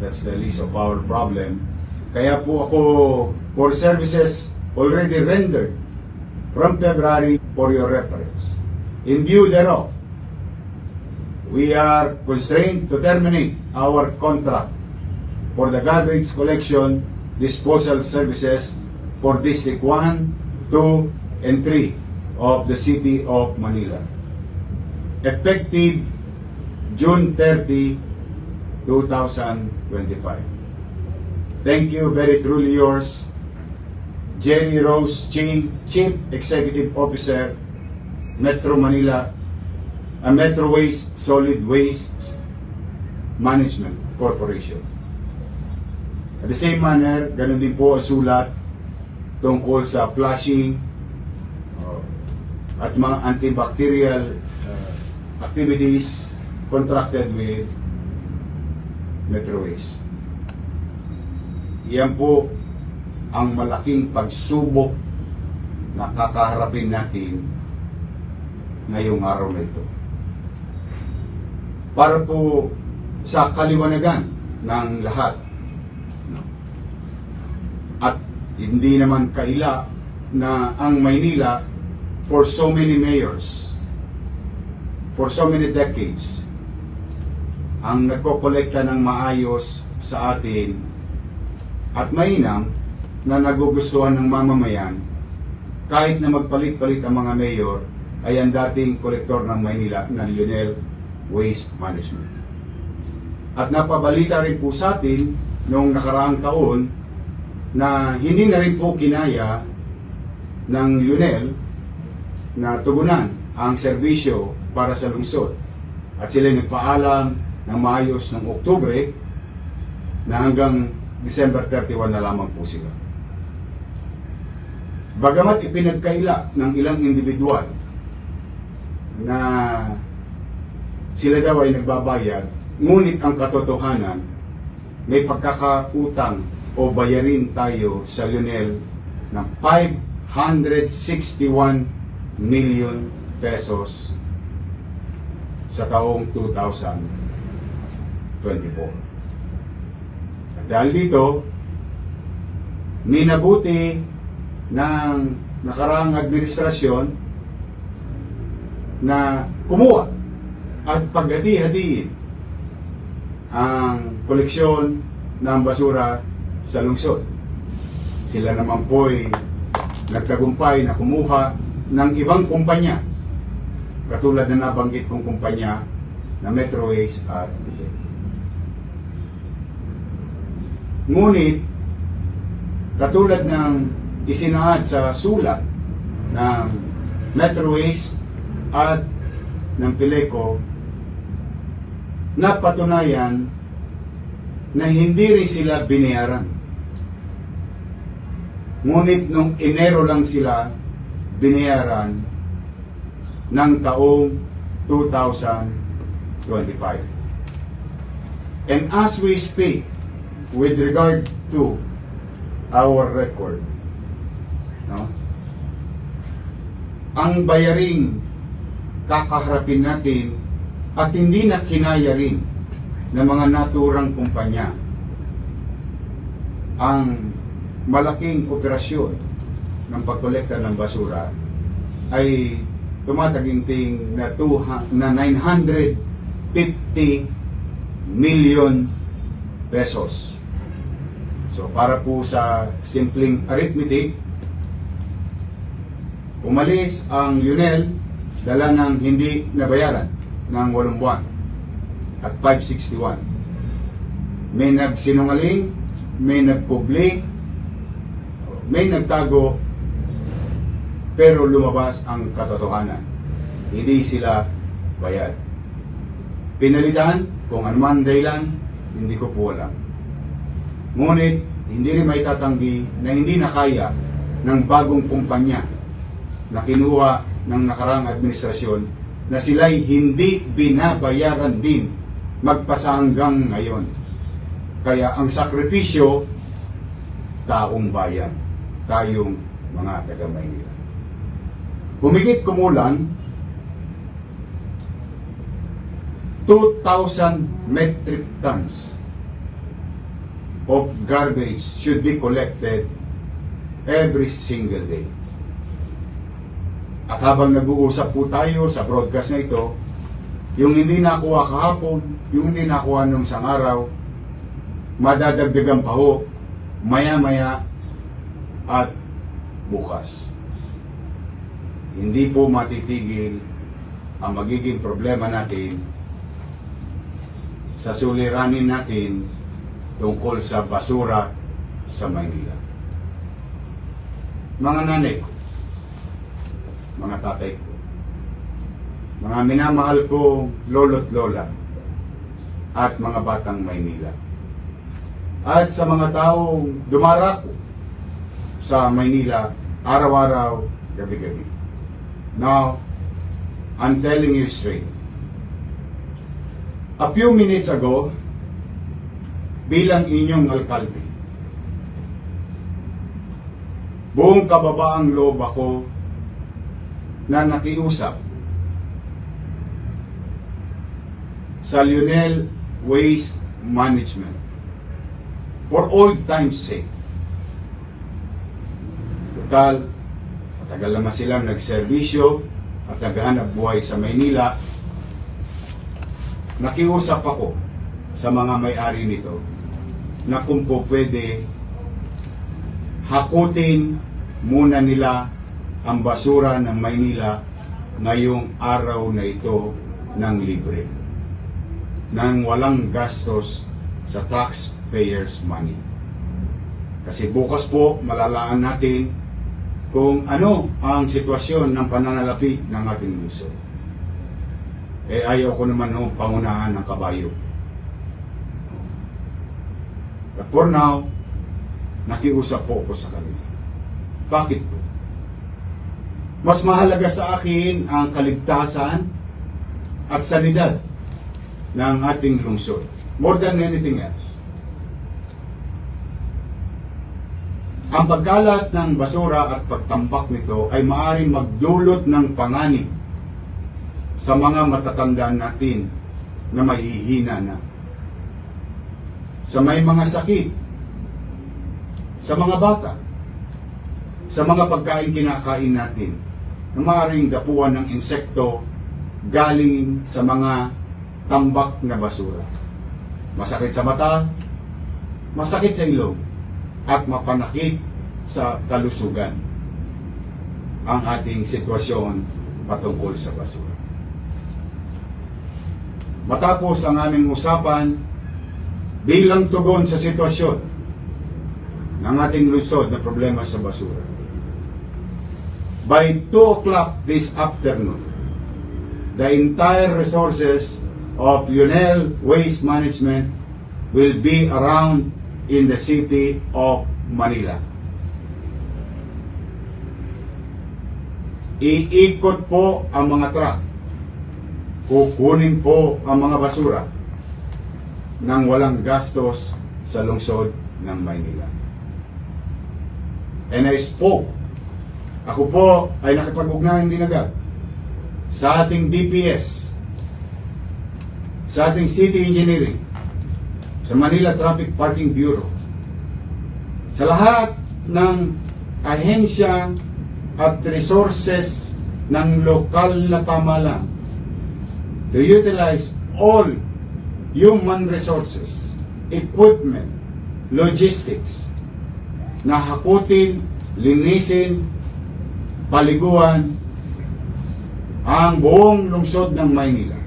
That's the least of our problem. Kaya po ako, for services already rendered from February for your reference. In view thereof, we are constrained to terminate our contract for the garbage collection disposal services for District 1, 2, and 3 of the City of Manila. Effective June 30, 2025. Thank you, very truly yours, Jerry Rose Ching, Chief Executive Officer, Metro Manila, a Metro Waste Solid Waste Management Corporation. At the same manner, ganun din po ang sulat tungkol sa flushing uh, at mga antibacterial uh, activities contracted with Metro Waste. Yan po ang malaking pagsubok na kakaharapin natin ngayong araw na ito. Para po sa kaliwanagan ng lahat. At hindi naman kaila na ang Maynila for so many mayors, for so many decades, ang nagkokolekta ng maayos sa atin at mainam na nagugustuhan ng mamamayan kahit na magpalit-palit ang mga mayor ay ang dating kolektor ng Maynila na Lionel Waste Management. At napabalita rin po sa atin noong nakaraang taon na hindi na rin po kinaya ng Lionel na tugunan ang serbisyo para sa lungsod. At sila nagpaalam ng maayos ng Oktubre na hanggang December 31 na lamang po sila. Bagamat ipinagkaila ng ilang individual na sila daw ay nagbabayad, ngunit ang katotohanan, may pagkakautang o bayarin tayo sa Lionel ng 561 million pesos sa taong 2024. At dahil dito, minabuti ng nakaraang administrasyon na kumuha at paghati-hatiin ang koleksyon ng basura sa lungsod. Sila naman po'y nagtagumpay na kumuha ng ibang kumpanya katulad na nabanggit kong kumpanya na Metro Waste at Bilet. Ngunit, katulad ng isinaad sa sulat ng Metro Waste at ng Pileco, napatunayan na hindi rin sila binayaran. Ngunit nung Enero lang sila binayaran ng taong 2025. And as we speak, with regard to our record, no? ang bayaring kakaharapin natin at hindi na kinaya rin ng mga naturang kumpanya ang malaking operasyon ng pagkolekta ng basura ay tumataginting na, 200 na 950 million pesos. So para po sa simpleng arithmetic, umalis ang Lionel dala ng hindi nabayaran ng 8 buwan at 561. May nagsinungaling, may nagkubli, may nagtago, pero lumabas ang katotohanan. Hindi sila bayad. Pinalitan, kung anuman dahilan, hindi ko po alam. Ngunit, hindi rin may tatanggi na hindi nakaya ng bagong kumpanya na kinuha ng nakarang administrasyon na sila'y hindi binabayaran din magpasa hanggang ngayon. Kaya ang sakripisyo, taong bayan, tayong mga taga Maynila. Humigit kumulang 2,000 metric tons of garbage should be collected every single day. At habang nag-uusap po tayo sa broadcast na ito, yung hindi nakuha kahapon, yung hindi nakuha nung isang araw, madadagdagan pa ho, maya-maya at bukas. Hindi po matitigil ang magiging problema natin sa suliranin natin tungkol sa basura sa Maynila. Mga nanay ko, mga tatay ko, mga minamahal ko lolo't lola, at mga batang Maynila. At sa mga taong dumarako sa Maynila araw-araw, gabi-gabi. Now, I'm telling you straight. A few minutes ago, bilang inyong alkalde, buong kababaang loob ako na nakiusap sa Lionel Waste Management for old time's sake. Total, matagal naman silang nagserbisyo at naghahanap buhay sa Maynila. Nakiusap ako sa mga may-ari nito na kung po pwede hakutin muna nila ang basura ng Maynila ngayong araw na ito ng libre nang walang gastos sa taxpayers money. Kasi bukas po malalaan natin kung ano ang sitwasyon ng pananalapi ng ating lungsod. Eh ayaw ko naman ho pangunahan ng kabayo. But for now, nakiusap po ako sa kanila. Bakit po? Mas mahalaga sa akin ang kaligtasan at sanidad ng ating lungsod. More than anything else. Ang pagkalat ng basura at pagtampak nito ay maaaring magdulot ng panganib sa mga matatanda natin na mahihina na. Sa may mga sakit, sa mga bata, sa mga pagkain kinakain natin, na maaaring dapuan ng insekto galing sa mga tambak na basura. Masakit sa mata, masakit sa ilong, at mapanakit sa kalusugan ang ating sitwasyon patungkol sa basura. Matapos ang aming usapan, bilang tugon sa sitwasyon ng ating lungsod na problema sa basura. By 2 o'clock this afternoon, the entire resources of Lionel Waste Management will be around in the city of Manila. Iikot po ang mga truck. Kukunin po ang mga basura nang walang gastos sa lungsod ng Maynila. And I spoke. Ako po ay nakipag-ugnayan din agad sa ating DPS, sa ating City Engineering, sa Manila Traffic Parking Bureau, sa lahat ng ahensya at resources ng lokal na pamahalaan to utilize all human resources, equipment, logistics na hakutin, linisin, paliguan ang buong lungsod ng Maynila